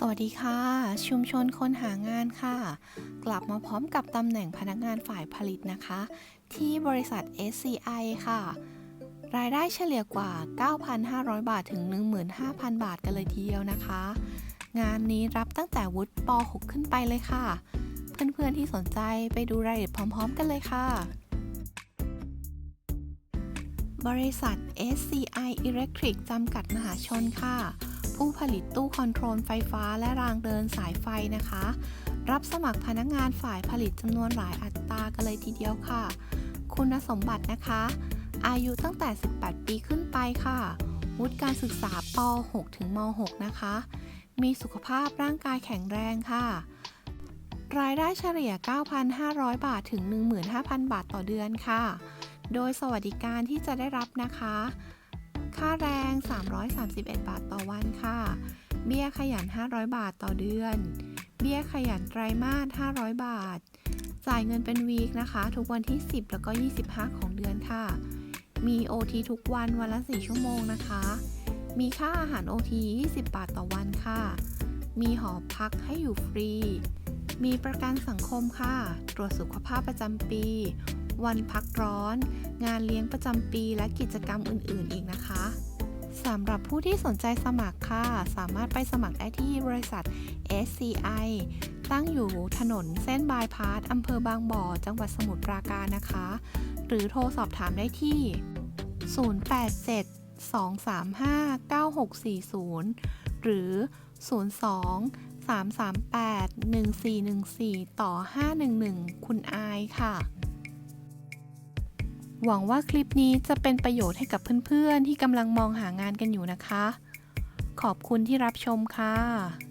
สวัสดีค่ะ ชุมชนคนหางานค่ะ กลับมาพร้อมกับตำแหน่งพนักงานฝ่ายผลิตนะคะ ที่บริษัท SCI ค่ะ รายได้เฉลี่ยกว่า 9,500 บาทถึง 15,000 บาทกันเลยทีเดียวนะคะ งานนี้รับตั้งแต่วุฒิป .6 ขึ้นไปเลยค่ะ เพื่อนๆที่สนใจไปดูรายละเอียดพร้อม ๆ กันเลยค่ะ บริษัท SCI Electric จำกัดมหาชนค่ะ ผู้ผลิตตู้คอนโทรลไฟฟ้าและรางเดินสายไฟนะคะ รับสมัครพนักงานฝ่ายผลิตจำนวนหลายอัตรากันเลยทีเดียวค่ะ คุณสมบัตินะคะ อายุตั้งแต่ 18 ปีขึ้นไปค่ะ วุฒิการศึกษาป .6 ถึงม .6 นะคะ มีสุขภาพร่างกายแข็งแรงค่ะ รายได้เฉลี่ย 9,500 บาทถึง 15,000 บาทต่อเดือนค่ะ โดยสวัสดิการที่จะได้รับนะคะ ค่าแรง 331 บาทต่อวันค่ะ เบี้ยขยัน 500 บาทต่อเดือน เบี้ยขยันไตรมาส 500 บาท จ่ายเงินเป็นวีคนะคะ ทุกวันที่ 10 แล้วก็ 25 ของเดือนค่ะ มี OT ทุกวันวันละ 4 ชั่วโมงนะคะ มีค่าอาหาร OT 20 บาทต่อวันค่ะ มีหอพักให้อยู่ฟรี มีประกันสังคมค่ะ ตรวจสุขภาพประจำปี วันพักร้อน งานเลี้ยงประจำปีและกิจกรรมอื่น ๆ อีกนะคะสำหรับผู้ที่สนใจสมัครค่ะ สามารถไปสมัครได้ที่บริษัท SCI ตั้งอยู่ถนนเส้นบายพาสอำเภอบางบ่อ จังหวัดสมุทรปราการนะคะ หรือโทรสอบถามได้ที่ 087 235 9640 หรือ 02 338 1414 ต่อ 511 คุณอายค่ะ หวังว่าคลิปนี้จะเป็นประโยชน์ให้กับเพื่อนๆ ที่กำลังมองหางานกันอยู่นะคะ ขอบคุณที่รับชมค่ะ